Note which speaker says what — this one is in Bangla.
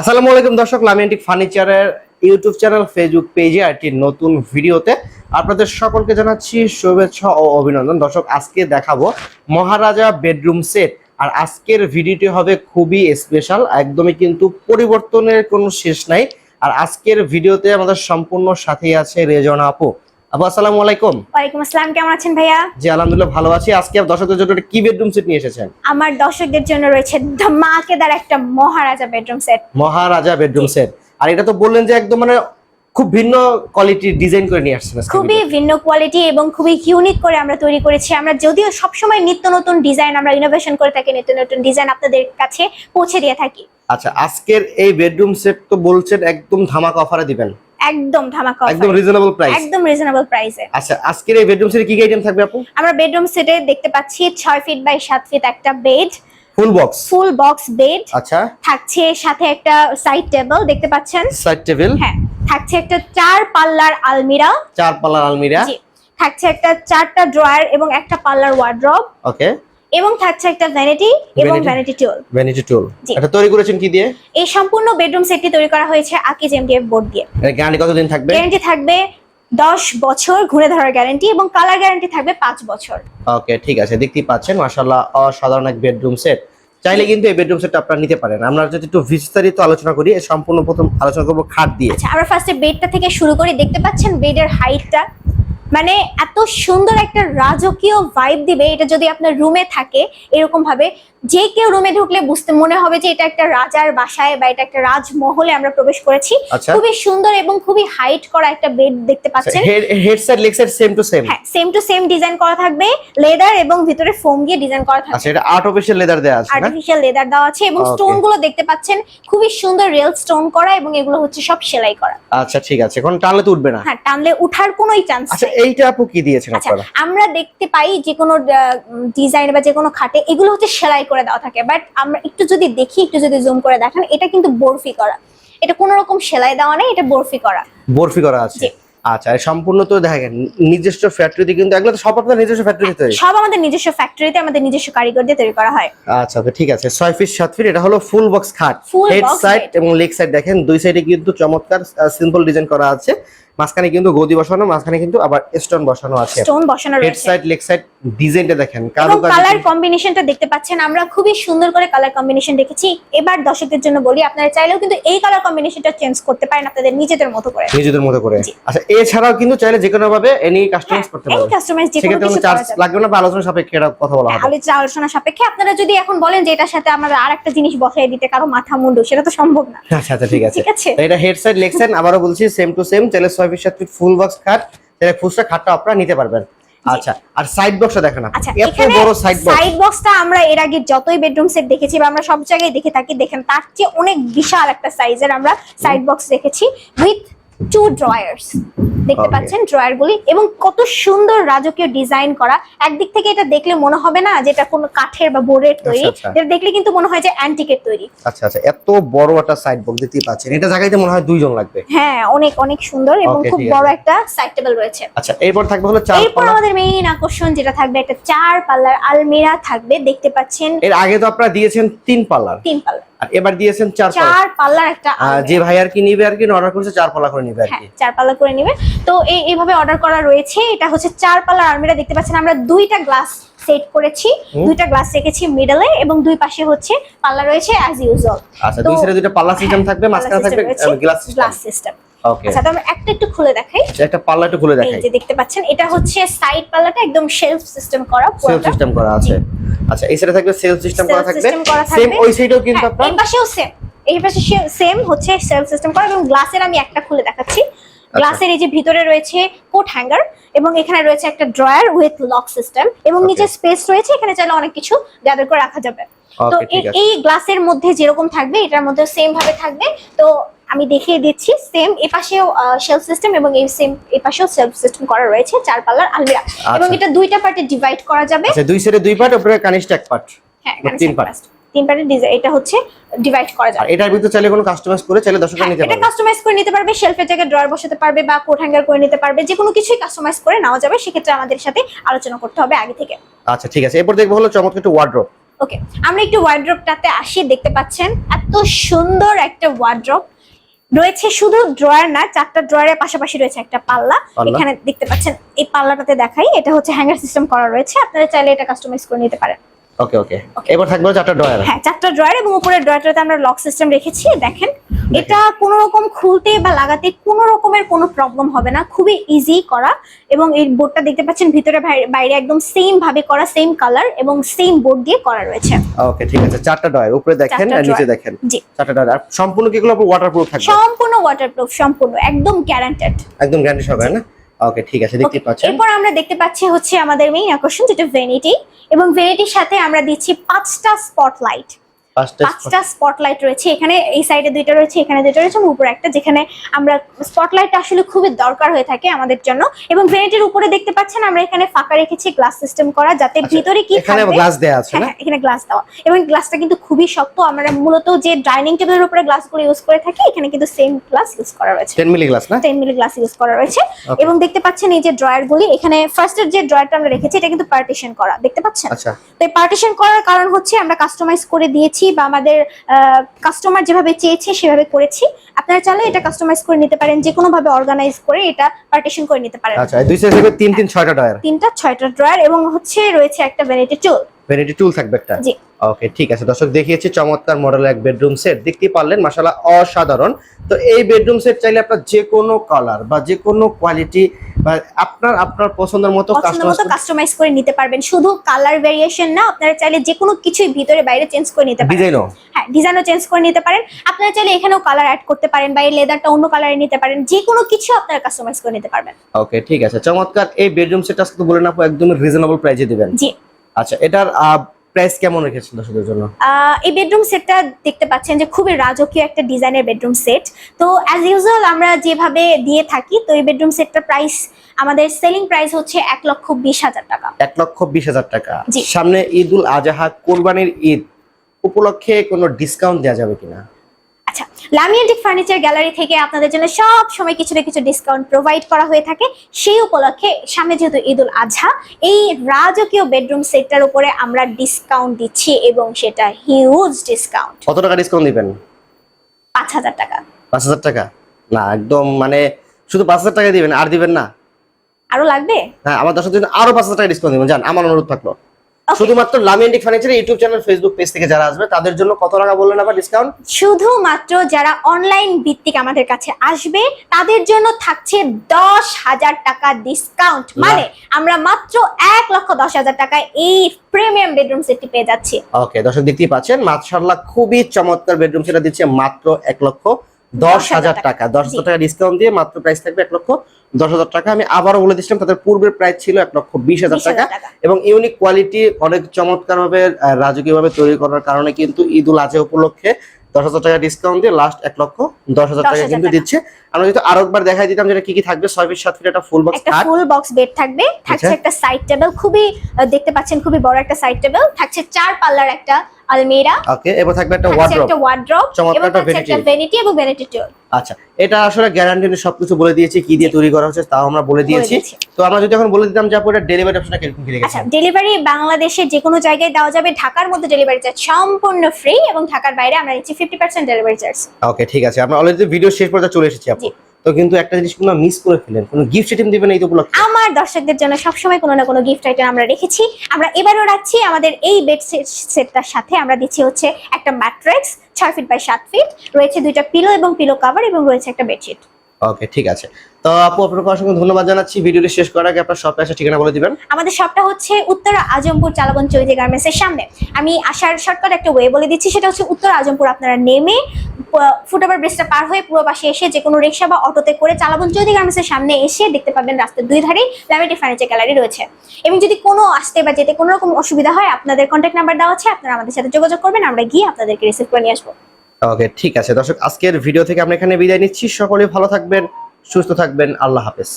Speaker 1: আসসালামু আলাইকুম দর্শক, লামিয়ান্টিক ফার্নিচারের ইউটিউব চ্যানেল, ফেসবুক পেজে একটি নতুন ভিডিওতে আপনাদের সকলকে জানাচ্ছি শুভেচ্ছা ও অভিনন্দন। দর্শক, আজকে দেখাবো মহারাজা বেডরুম সেট। আর আজকের ভিডিওটি হবে খুবই স্পেশাল একদমই কিন্তু পরিবর্তনের কোনো শেষ নাই। আর আজকের ভিডিওতে আমাদের সম্পূর্ণ সাথেই আছে রেজন আপু। আপু আসসালামু আলাইকুম।
Speaker 2: ওয়ালাইকুম আসসালাম কেমন আছেন ভাইয়া?
Speaker 1: জি আলহামদুলিল্লাহ ভালো আছি। আজকে দর্শকদের জন্য কি বেডরুম সেট নিয়ে এসেছেন?
Speaker 2: আমার দর্শকদের জন্য রয়েছে ধামাকেদার একটা Maharaja bedroom set
Speaker 1: Maharaja bedroom set আর এটা তো বললেন যে একদম মানে খুব ভিন্ন কোয়ালিটির ডিজাইন করে নিয়ে আসছেন
Speaker 2: খুবই ভিন্ন কোয়ালিটি এবং খুবই ইউনিক করে আমরা তৈরি করেছি। আমরা যদিও সবসময় নিত্য নতুন ডিজাইন আমরা ইনোভেশন করে থাকি নিত্য নতুন ডিজাইন আপনাদের কাছে পৌঁছে দিয়ে থাকি।
Speaker 1: আচ্ছা আজকের এই বেডরুম সেট তো বলছেন একদম ধামাকা অফারে দিবেন।
Speaker 2: একদম ধামাকা।
Speaker 1: একদম রিজনেবল প্রাইস
Speaker 2: একদম রিজনেবল প্রাইসে
Speaker 1: আচ্ছা আজকের এই বেডরুম সেটে কি কি আইটেম থাকবে আপু?
Speaker 2: আমরা বেডরুম সেটে দেখতে পাচ্ছি ছয় ফিট বাই সাত ফিট একটা bed
Speaker 1: full box
Speaker 2: full box bed
Speaker 1: আচ্ছা।
Speaker 2: থাকছে সাথে একটা সাইড টেবিল দেখতে পাচ্ছেন?
Speaker 1: সাইড টেবিল
Speaker 2: হ্যাঁ থাকছে একটা চার পাল্লার আলমিরা।
Speaker 1: চার পাল্লার আলমিরা?
Speaker 2: জি থাকছে একটা চারটা ড্রয়ার এবং একটা পাল্লার ওয়ার্ড্রব
Speaker 1: ওকে
Speaker 2: এবং থাকছে একটা ভ্যানিটি এবং ভ্যানিটি টুল
Speaker 1: ভ্যানিটি টুল এটা তৈরি করেছেন কি দিয়ে?
Speaker 2: এই সম্পূর্ণ বেডরুম সেটটি তৈরি করা হয়েছে আকিজ এমডিএফ বোর্ড দিয়ে।
Speaker 1: এর গ্যারান্টি কতদিন থাকবে?
Speaker 2: গ্যারান্টি থাকবে দশ বছর ঘুরে ধরার গ্যারান্টি এবং কালার গ্যারান্টি থাকবে পাঁচ বছর।
Speaker 1: ওকে ঠিক আছে দেখতেই পাচ্ছেন মাশাআল্লাহ অসাধারণ এক বেডরুম সেট চাইলে কিন্তু এই বেডরুম সেটটা আপনারা নিতে পারেন। আমরা যদি একটু বিস্তারিত আলোচনা করি সম্পূর্ণ প্রথম আলোচনা করব খাট দিয়ে।
Speaker 2: আচ্ছা আমরা ফার্স্টে বেডটা থেকে শুরু করি। দেখতে পাচ্ছেন বেডের হাইটটা মানে এত সুন্দর একটা রাজকীয় ভাইব দিবে এটা যদি আপনার রুমে থাকে এরকম ভাবে যে কেউ রুমে ঢুকলে বুঝতে মনে হবে যে এটা একটা রাজার বাসায় বা এটা একটা রাজমহলে আমরা প্রবেশ করেছি।
Speaker 1: আচ্ছা।
Speaker 2: খুবই সুন্দর এবং খুবই হাইট করা একটা বেড দেখতে পাচ্ছেন।
Speaker 1: Head head side leg side same to same
Speaker 2: হ্যাঁ সেম টু সেম ডিজাইন করা থাকবে। লেদার এবং ভিতরে ফোম দিয়ে ডিজাইন করা থাকবে।
Speaker 1: আচ্ছা এটা আর্ট অফিসিয়াল লেদার দেওয়া আছে
Speaker 2: আর্টিফিশিয়াল লেদার দেওয়া আছে এবং স্টোনগুলো দেখতে পাচ্ছেন। খুবই সুন্দর রিয়েল স্টোন করা এবং এগুলো হচ্ছে সব সেলাই করা।
Speaker 1: আচ্ছা ঠিক আছে। এখন টানলে তো উঠবে না।
Speaker 2: হ্যাঁ টানলে উঠার কোনোই চান্স
Speaker 1: আচ্ছা এইটা আপু কি দিয়েছেন
Speaker 2: আচ্ছা
Speaker 1: আপনারা?
Speaker 2: আমরা দেখতে পাই যে কোনো ডিজাইন বা যে কোনো খাটে এগুলো হচ্ছে সেলাই করে দেওয়া থাকে। বাট আমরা একটু যদি দেখি একটু যদি জুম করে দেখান এটা কিন্তু বরফি করা। এটা কোনো রকম সেলাই দেওয়া নেই এটা বরফি করা।
Speaker 1: বরফি করা আছে। আচ্ছা সম্পূর্ণ তো দেখেন নিজস্ব ফ্যাক্টরিতে কিন্তু এগুলো তো সব নিজস্ব ফ্যাক্টরিতে তৈরি।
Speaker 2: সব আমাদের নিজস্ব ফ্যাক্টরিতে আমাদের নিজস্ব কারিগর দিয়ে তৈরি করা হয়।
Speaker 1: আচ্ছা ঠিক আছে ফিট ফিট এটা হলো ফুল বক্স খাট। হেড সাইড এবং লেগ সাইড দেখেন দুই সাইডে কিন্তু চমৎকার সিম্পল ডিজাইন করা আছে। মাঝখানে কিন্তু গদি বসানো মাঝখানে কিন্তু আবার স্টোন বসানো আছে।
Speaker 2: স্টোন বসানো
Speaker 1: হেড
Speaker 2: রয়েছে।
Speaker 1: সাইড লেগ সাইড ডিজাইনটা দেখেন।
Speaker 2: কালার কম্বিনেশনটা দেখতে পাচ্ছেন আমরা খুবই সুন্দর করে কালার কম্বিনেশন রেখেছি এবার দর্শকদের জন্য বলি আপনারা চাইলেও কিন্তু এই কালার কম্বিনেশনটা চেঞ্জ করতে পারেন আপনাদের নিজেদের মতো করে।
Speaker 1: নিজেদের মতো করে। আচ্ছা এছাড়াও কিন্তু চাইলে যে কোনো ভাবে এনি কাস্টমাইজ করতে
Speaker 2: এই
Speaker 1: পারবেন
Speaker 2: কাস্টমাইজ যে কোনো কিছু
Speaker 1: চার্জ লাগবে না বা আলোচনা সাপেক্ষে এটা কথা বলা হবে।
Speaker 2: আলোচনা আলোচনা সাপেক্ষে আপনারা যদি এখন বলেন যে এটার সাথে আমাদের আরেকটা জিনিস বসাই দিতে কারও মাথা মুন্ডু সেটা তো সম্ভব না।
Speaker 1: আচ্ছা আচ্ছা ঠিক আছে।
Speaker 2: ঠিক আছে?
Speaker 1: এটা হেড সাইড লেগ সাইড আবারও বলছি সেম টু সেম চাইলে ছয় ফিট সাত ফিট ফুল বক্স খাট তাহলে ফুসটা খাটটা আপনারা নিতে পারবেন। আচ্ছা আর সাইড বক্সটা দেখেন
Speaker 2: আচ্ছা
Speaker 1: এত বড় সাইড বক্স
Speaker 2: সাইড বক্সটা আমরা এর আগে যতই বেডরুম সেট দেখেছি বা আমরা সব জায়গায় দেখে থাকি দেখেন তার চেয়ে অনেক বিশাল একটা সাইজের আমরা সাইড বক্স দেখেছি উইথ টু ড্রয়ার্স দেখতে পাচ্ছেন ড্রয়ার গুলি এবং কত সুন্দর রাজকীয় ডিজাইন করা। একদিক থেকে এটা দেখলে মনে হবে না যে এটা কোনো কাঠের বা বোর্ডের তৈরি।
Speaker 1: আচ্ছা, আচ্ছা।
Speaker 2: এটা দেখলে কিন্তু মনে হয় যে অ্যান্টিকের তৈরি।
Speaker 1: আচ্ছা আচ্ছা। এত বড় একটা সাইড বক্স দেখতেই পাচ্ছেন। এটা জায়গাতে মনে হয় দুইজন লাগবে।
Speaker 2: হ্যাঁ অনেক অনেক সুন্দর এবং খুব বড় একটা সাইড টেবিল রয়েছে।
Speaker 1: আচ্ছা এরপর থাকবে হলো চার
Speaker 2: এরপর আমাদের মেইন আকর্ষণ যেটা থাকবে একটা চার পাল্লার আলমিরা থাকবে। দেখতে পাচ্ছেন
Speaker 1: এর আগে তো আপনারা দিয়েছেন তিন পাল্লার।
Speaker 2: তিন পাল্লা।
Speaker 1: আর এবার দিয়েছেন চার
Speaker 2: চার পাল্লার একটা
Speaker 1: যে ভাই আর কি নিবে আর কি অর্ডার করেছে চার পাল্লা করে নিবে আর
Speaker 2: হ্যাঁ
Speaker 1: কি।
Speaker 2: চার পাল্লা করে নেবে। তো এই এইভাবে অর্ডার করা রয়েছে। এটা হচ্ছে চার পাল্লার আলমিরা দেখতে পাচ্ছেন আমরা দুইটা গ্লাস সেট করেছি। দুইটা গ্লাস রেখেছি মিডলে এবং দুই পাশে হচ্ছে পাল্লা রয়েছে অ্যাজ ইউজুয়াল
Speaker 1: আচ্ছা দুই সাইডে দুইটা পাল্লা সিস্টেম থাকবে মাঝখানে থাকবে গ্লাস সিস্টেম
Speaker 2: গ্লাস সিস্টেম আচ্ছা তো আমরা একটা একটু খুলে দেখাই।
Speaker 1: একটা পাল্লা একটু খুলে
Speaker 2: এই
Speaker 1: দেখাই।
Speaker 2: যে দেখতে পাচ্ছেন এটা হচ্ছে সাইড পাল্লাটা একদম শেলফ সিস্টেম করা পুরোটা।
Speaker 1: সিস্টেম করা আছে। আচ্ছা এই সাইডে থাকবে সেলফ সিস্টেম করা থাকবে। সেম ওই সাইডেও কিন্তু
Speaker 2: হ্যাঁ,
Speaker 1: আপনার
Speaker 2: এই পাশেও সেম এই পাশে সেম হচ্ছে সেলফ সিস্টেম করা এবং গ্লাসের আমি একটা খুলে দেখাচ্ছি।
Speaker 1: আচ্ছা।
Speaker 2: গ্লাসের এই যে ভিতরে রয়েছে কোট হ্যাঙ্গার এবং এখানে রয়েছে একটা ড্রয়ার উইথ লক সিস্টেম এবং নিচে স্পেস রয়েছে এখানে চাইলে অনেক কিছু গ্যাদার করে রাখা যাবে। তো এই- এই গ্লাসের মধ্যে যেরকম থাকবে এটার মধ্যে সেম ভাবে থাকবে। তো আমি দেখিয়ে দিচ্ছি। সেম এ পাশেও শেলফ সিস্টেম এবং এই সেম এ পাশেও সেলফ সিস্টেম করা রয়েছে চার পাল্লার আলমিরা এবং
Speaker 1: আচ্ছা।
Speaker 2: এটা দুইটা পার্টে ডিভাইড করা যাবে।
Speaker 1: আচ্ছা দুই সাইডে দুই পার্ট উপরে কানিস্ট এক পার্ট
Speaker 2: হ্যাঁ
Speaker 1: তিন
Speaker 2: same
Speaker 1: part।
Speaker 2: part। তিন পার্টের ডিজাইন এটা হচ্ছে ডিভাইড করা যাবে।
Speaker 1: এটার ভিতরে চাইলে কোনো কাস্টমাইজ করে চাইলে দর্শকরা
Speaker 2: হ্যাঁ,
Speaker 1: নিতে
Speaker 2: এটা কাস্টমাইজ করে নিতে পারবে শেলফের জায়গায় ড্রয়ার বসাতে পারবে বা কোট হ্যাঙ্গার করে নিতে পারবে যে কোনো কিছুই কাস্টমাইজ করে নেওয়া যাবে সেক্ষেত্রে আমাদের সাথে আলোচনা করতে হবে আগে থেকে।
Speaker 1: আচ্ছা ঠিক আছে। এরপর দেখব হলো চমৎকার একটু ওয়ার্ড্রোপ
Speaker 2: ওকে আমরা একটু ওয়ার্ড্রপটাতে আসি দেখতে পাচ্ছেন এত সুন্দর একটা ওয়ার্ড্রপ রয়েছে শুধু ড্রয়ার না চারটা ড্রয়ারের পাশাপাশি রয়েছে একটা পাল্লা। এখানে দেখতে পাচ্ছেন এই পাল্লাটাতে দেখাই এটা হচ্ছে হ্যাঙ্গার সিস্টেম করা রয়েছে আপনারা চাইলে এটা কাস্টমাইজ করে নিতে পারেন
Speaker 1: ওকে ওকে এবার থাকবে চারটা ড্রয়ার
Speaker 2: হ্যাঁ চারটা ড্রয়ার এবং উপরের ড্রয়ারটাতে আমরা লক সিস্টেম রেখেছি। দেখেন এটা কোনো রকম খুলতে বা লাগাতে কোনো রকমের কোনো প্রবলেম হবে না। খুবই ইজি করা এবং এই বোর্ডটা দেখতে পাচ্ছেন ভিতরে বাইরে- একদম সেম ভাবে করা সেম কালার এবং সেম বোর্ড দিয়ে করা রয়েছে।
Speaker 1: ওকে ঠিক আছে। চারটা ড্রয়ার উপরে দেখেন আর নিচে দেখেন।
Speaker 2: জি।
Speaker 1: চারটা ড্রয়ার আর সম্পূর্ণ কি এগুলো ওয়াটারপ্রুফ থাকবে?
Speaker 2: সম্পূর্ণ ওয়াটারপ্রুফ সম্পূর্ণ একদম গ্যারান্টেড
Speaker 1: একদম গ্যারান্টি সহকারে না? ওকে ঠিক আছে দেখতে পাচ্ছেন।
Speaker 2: এরপর আমরা দেখতে পাচ্ছি হচ্ছে আমাদের মেইন আকর্ষণ যেটা ভ্যানিটি এবং ভ্যানিটির সাথে আমরা দিচ্ছি পাঁচটা স্পটলাইট
Speaker 1: পাঁচটা
Speaker 2: স্পটলাইট রয়েছে। এখানে এই সাইডে দুইটা রয়েছে এখানে দুইটা রয়েছে এবং উপরে একটা যেখানে আমরা স্পটলাইট আসলে খুবই দরকার হয়ে থাকে আমাদের জন্য। এবং ভেনিটির উপরে দেখতে পাচ্ছেন আমরা এখানে ফাঁকা রেখেছি গ্লাস সিস্টেম করা যাতে ভিতরে কি
Speaker 1: আচ্ছা, এখানে গ্লাস দেয়া আছে
Speaker 2: হ্যাঁ
Speaker 1: না?
Speaker 2: হ্যাঁ, এখানে গ্লাস দেওয়া। এবং গ্লাসটা কিন্তু খুবই শক্ত। আমরা মূলত যে ডাইনিং টেবিলের উপরে গ্লাসগুলো ইউজ করে থাকি এখানে কিন্তু সেম গ্লাস ইউজ করা রয়েছে।
Speaker 1: 10 মিলি গ্লাস না?
Speaker 2: টেন মিলি গ্লাস ইউজ করা রয়েছে। এবং দেখতে পাচ্ছেন এই যে ড্রয়ার গুলি এখানে ফার্স্টের যে ড্রয়ারটা আমরা রেখেছি এটা কিন্তু পার্টিশন করা। দেখতে পাচ্ছেন?
Speaker 1: আচ্ছা।
Speaker 2: তো এই পার্টিশন করার কারণ হচ্ছে আমরা কাস্টমাইজ করে দিয়েছি বা আমাদের কাস্টমার যেভাবে চেয়েছে সেভাবে করেছি। আপনারা চাইলে এটা কাস্টমাইজ করে নিতে পারেন যে কোনো ভাবে অর্গানাইজ করে এটা পার্টিশন করে নিতে পারেন।
Speaker 1: আচ্ছা দুই সাইড থেকে তিন তিন ছয়টা ড্রয়ার
Speaker 2: তিনটা ছয়টা ড্রয়ার এবং হচ্ছে রয়েছে একটা ভ্যানিটি টুল
Speaker 1: ভ্যানিটি টুল থাকবে একটা।
Speaker 2: জি।
Speaker 1: ওকে ঠিক আছে। দর্শক দেখিয়েছি চমৎকার মডেল এক বেডরুম সেট দেখতে পারলেন মাশাআল্লাহ অসাধারণ। তো এই বেডরুম সেট চাইলে আপনার যে কোনো কালার বা যে কোনো কোয়ালিটি বা আপনার আপনার পছন্দের মতো কাস্টমাইজ
Speaker 2: করে নিতে পারবেন। শুধু কালার ভেরিয়েশন না আপনারা চাইলে যে কোনো কিছুই ভিতরে বাইরে চেঞ্জ করে নিতে পারেন।
Speaker 1: ডিজাইনও
Speaker 2: হ্যাঁ ডিজাইনও চেঞ্জ করে নিতে পারেন। আপনারা চাইলে এখানেও কালার অ্যাড করতে পারেন বা এই লেদারটা অন্য কালারে নিতে পারেন। যে কোনো কিছু আপনারা কাস্টমাইজ করে নিতে পারবেন।
Speaker 1: ওকে ঠিক আছে। চমৎকার এই বেডরুম সেটটা আজকে তো বলেন আপু একদম রিজনেবল প্রাইসে দিবেন।
Speaker 2: জি।
Speaker 1: আচ্ছা এটার প্রাইস কেমন রেখেছেন দর্শকদের জন্য?
Speaker 2: এই বেডরুম সেটটা দেখতে পাচ্ছেন যে খুবই রাজকীয় একটা ডিজাইনের বেডরুম সেট তো অ্যাজ ইউজুয়াল আমরা যেভাবে দিয়ে থাকি তো এই বেডরুম সেটটার প্রাইস আমাদের সেলিং প্রাইস হচ্ছে এক লক্ষ বিশ হাজার টাকা।
Speaker 1: এক লক্ষ বিশ হাজার টাকা। সামনে ঈদ উল আজহা কোরবানির ঈদ উপলক্ষে কোনো ডিসকাউন্ট দেওয়া যাবে কিনা?
Speaker 2: লামিয়ান্টিক ফার্নিচার গ্যালারি থেকে আপনাদের জন্য সব সময় কিছু না কিছু ডিসকাউন্ট প্রোভাইড করা হয়ে থাকে। সেই উপলক্ষে সামনে যেহেতু ঈদ উল আজহা এই রাজকীয় বেডরুম সেটটার উপরে আমরা ডিসকাউন্ট দিচ্ছি এবং সেটা হিউজ ডিসকাউন্ট
Speaker 1: কত টাকা ডিসকাউন্ট দিবেন?
Speaker 2: পাঁচ হাজার টাকা।
Speaker 1: পাঁচ হাজার টাকা? না একদম মানে শুধু পাঁচ হাজার টাকা দিবেন আর দিবেন না।
Speaker 2: আরও লাগবে?
Speaker 1: হ্যাঁ আমার দর্শকদের জন্য আরও পাঁচ হাজার টাকা ডিসকাউন্ট দিবেন। জান আমার অনুরোধ থাকল. শুধুমাত্র লামিয়ান্টিক furniture YouTube channel Facebook page থেকে যারা আসবে তাদের জন্য কত টাকা বললেন আবার ডিসকাউন্ট
Speaker 2: শুধুমাত্র যারা অনলাইন ভিত্তিক আমাদের কাছে আসবে তাদের জন্য থাকছে দশ হাজার টাকা ডিসকাউন্ট মানে আমরা মাত্র এক লক্ষ দশ হাজার টাকায় এই প্রিমিয়াম বেডরুম সেটটি পেয়ে যাচ্ছি।
Speaker 1: ওকে দর্শক দেখতেই পাচ্ছেন মাশাআল্লাহ খুবই চমৎকার বেডরুম সেটা দিচ্ছে মাত্র এক লক্ষ দশ হাজার টাকা। দশ হাজার টাকা ডিসকাউন্ট দিয়ে মাত্র প্রাইস থাকবে এক লক্ষ দশ হাজার টাকা। আমি আবারও বলে দিচ্ছিলাম তাদের পূর্বের প্রাইস ছিল এক লক্ষ বিশ হাজার টাকা। এবং ইউনিক কোয়ালিটি অনেক চমৎকার ভাবে রাজকীয় ভাবে তৈরি করার কারণে কিন্তু ঈদ উল আজহা উপলক্ষে দশ হাজার টাকা ডিসকাউন্ট দিয়ে লাস্ট এক লক্ষ দশ হাজার টাকা কিন্তু দিচ্ছে। আমরা যদি আরও একবার দেখাই দিতাম যেটা কি কি থাকবে। ছয় ফিট সাত ফিট একটা ফুল বক্স
Speaker 2: একটা ফুল বক্স বেড থাকবে। থাকছে
Speaker 1: আচ্ছা।
Speaker 2: একটা সাইড টেবিল খুবই দেখতে পাচ্ছেন খুবই বড় একটা সাইড টেবিল থাকছে চার পাল্লার একটা আলমিরা।
Speaker 1: ওকে এবার থাকবে একটা ওয়ার্ড্রপ
Speaker 2: একটা ওয়ার্ড্রপ এবং
Speaker 1: একটা
Speaker 2: ভ্যানিটি এবং ভ্যানিটি টুল
Speaker 1: আচ্ছা এটা আসলে গ্যারান্টি সবকিছু বলে দিয়েছি কি দিয়ে তৈরি করা হচ্ছে তাও আমরা বলে দিয়েছি। তো আমরা যদি এখন বলে দিতাম যে আপু এটা ডেলিভারি অপশনটা কীরকম কি
Speaker 2: আচ্ছা ডেলিভারি বাংলাদেশে যে কোনো জায়গায় দেওয়া যাবে ঢাকার মধ্যে ডেলিভারি চার্জ সম্পূর্ণ ফ্রি এবং ঢাকার বাইরে আমরা নিচ্ছি fifty percent delivery charge
Speaker 1: okay ঠিক আছে আমরা অলরেডি ভিডিও শেষ পর্যন্ত চলে এসেছি আপু। তো কিন্তু একটা জিনিস কোনো মিস করে ফেলেন। কোনো গিফট আইটেম দিবেন এই তো উপলক্ষে?
Speaker 2: আমার দর্শকদের জন্য সবসময় কোনো না কোনো গিফট আইটেম আমরা রেখেছি। আমরা এবারও রাখছি আমাদের এই বেড সেটটার সাথে আমরা দিচ্ছি হচ্ছে একটা ম্যাট্রিক্স ছয় ফিট বাই সাত ফিট রয়েছে দুইটা পিলো এবং পিলো কভার এবং রয়েছে একটা বেডশিট
Speaker 1: ওকে ঠিক আছে। তো আপু আপনাকে অসংখ্য ধন্যবাদ জানাচ্ছি। ভিডিওটি শেষ করার আগে আপনার শপে আসার ঠিকানা বলে দিবেন।
Speaker 2: আমাদের শপটা হচ্ছে উত্তরা আজমপুর চালাবন চৈতি গার্মেন্টসের সামনে। আমি আসার শর্টকাট একটা ওয়ে বলে দিচ্ছি, সেটা হচ্ছে উত্তর আজমপুর। আপনারা নেমে ফুটওভার ব্রিজটা পার হয়ে পুরো পাশে এসে যে কোনো রিক্সা বা অটোতে করে চালাবন চৈতি গার্মেন্টসের সামনে এসে দেখতে পাবেন রাস্তার দুই ধারেই ল্যামিটি ফার্নিচার গ্যালারি রয়েছে। এবং যদি কোনো আসতে বা যেতে কোনো রকম অসুবিধা হয়, আপনাদের কন্ট্যাক্ট নাম্বার দেওয়া আছে, আপনারা আমাদের সাথে যোগাযোগ করবেন, আমরা গিয়ে আপনাদেরকে রিসিভ করে নিয়ে আসব।
Speaker 1: ওকে, ঠিক আছে। দর্শক, আজকের ভিডিও থেকে আমরা এখানে বিদায় নিচ্ছি। সকলে ভালো থাকবেন, সুস্থ থাকবেন। আল্লাহ হাফেজ।